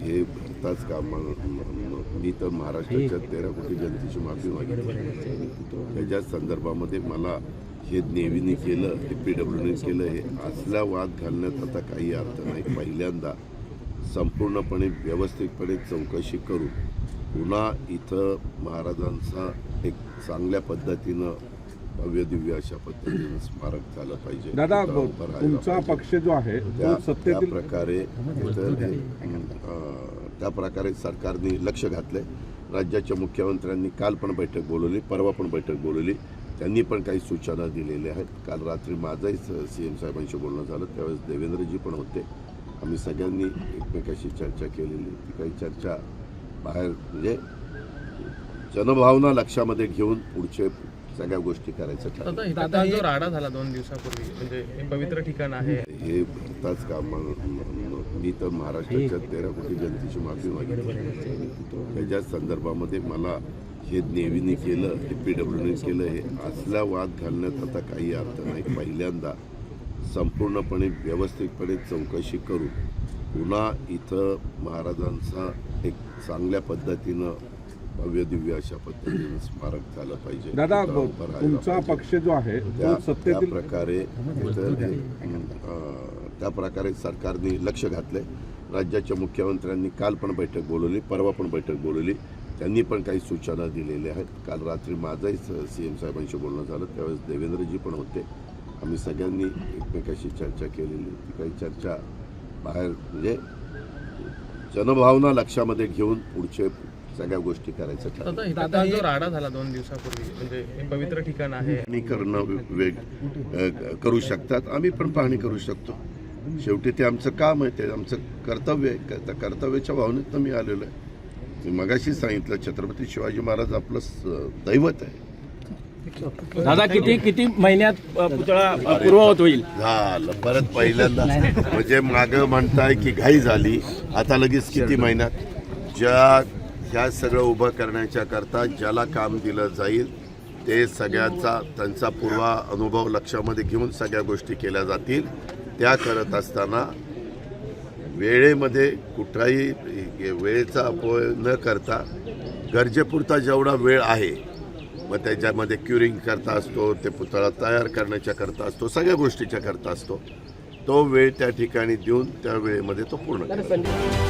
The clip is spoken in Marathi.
हे भरताच का म- तर महाराष्ट्राच्या तेरा कोटी जनतेची माफी मागितली. त्याच्या संदर्भामध्ये मला हे नेव्हीने केलं हे पी डब्ल्यूने केलं हे असल्या वाद घालण्यात आता काही अर्थ नाही. पहिल्यांदा संपूर्णपणे व्यवस्थितपणे चौकशी करून पुन्हा इथं महाराजांचा एक चांगल्या पद्धतीनं भव्य दिव्य अशा पद्धतीनं स्मारक झालं पाहिजे. दादा तुमचा. पक्ष जो आहे त्या तो त्या प्रकारे त्या प्रकारे सरकारने लक्ष घातलंय. राज्याच्या मुख्यमंत्र्यांनी काल पण बैठक बोलवली परवा पण बैठक बोलवली. त्यांनी पण काही सूचना दिलेल्या आहेत. काल रात्री माझंही सी एम साहेबांशी बोलणं झालं. त्यावेळेस देवेंद्रजी पण होते. आम्ही सगळ्यांनी एकमेकाशी चर्चा केलेली. ती काही चर्चा बाहेर म्हणजे जनभावना लक्षामध्ये घेऊन पुढचे सगळ्या गोष्टी करायचं दादा आता जो राडा झाला दोन दिवसापूर्वी म्हणजे हे पवित्र ठिकाण आहे. हे भरताच का म- तर महाराष्ट्राच्या तेरा कोटी जनतेची माफी मागितली. त्याच्या संदर्भामध्ये मला हे नेव्हीने केलं हे पी डब्ल्यूने केलं हे असल्या वाद घालण्यात आता काही अर्थ नाही. पहिल्यांदा संपूर्णपणे व्यवस्थितपणे चौकशी करून पुन्हा इथं महाराजांचा एक चांगल्या पद्धतीनं भव्य दिव्य अशा पद्धतीनं स्मारक झालं पाहिजे. दादा तुमचा. पक्ष जो आहे त्या तो त्या प्रकारे त्या प्रकारे सरकारने लक्ष घातलंय. राज्याच्या मुख्यमंत्र्यांनी काल पण बैठक बोलवली परवा पण बैठक बोलवली. त्यांनी पण काही सूचना दिलेल्या आहेत. काल रात्री माझंही सी एम साहेबांशी बोलणं झालं. त्यावेळेस देवेंद्रजी पण होते. आम्ही सगळ्यांनी एकमेकाशी चर्चा केलेली. ती काही चर्चा बाहेर म्हणजे जनभावना लक्षामध्ये घेऊन पुढचे सगळ्या गोष्टी करायचं दादा जो राडा झाला दोन दिवसापूर्वी म्हणजे हे पवित्र ठिकाण आहे. पाहणी करणं वेग अ, करू शकतात. आम्ही पण पाहणी करू शकतो. शेवटी ते आमचं काम आहे ते आमचं कर्तव्य आहे. क- त्या कर्तव्याच्या भावनेतनं मी आलेलो आहे. मी मगाशी सांगितलं छत्रपती शिवाजी महाराज आपलं स- दैवत आहे. दादा किती किती महिन्यात अ, पुतळा अ, पूर्ववत होईल? झालं परत पहिल्यांदा. म्हणजे मागं म्हणताय की घाई झाली. आता लगेच किती महिन्यात? ज्या ह्या सगळं उभं करण्याच्या करता ज्याला काम दिलं जाईल ते सगळ्यांचा त्यांचा पूर्व अनुभव लक्षामध्ये घेऊन सगळ्या गोष्टी केल्या जातील. त्या करत असताना वेळेमध्ये कुठलाही वेळेचा अपव्यय न करता गरजेपुरता जेवढा वेळ आहे मग त्याच्यामध्ये क्युरिंग करता असतो ते पुतळा तयार करण्याच्या करता असतो सगळ्या गोष्टीच्या करता असतो तो वेळ त्या ठिकाणी देऊन त्या वेळेमध्ये तो पूर्ण करतो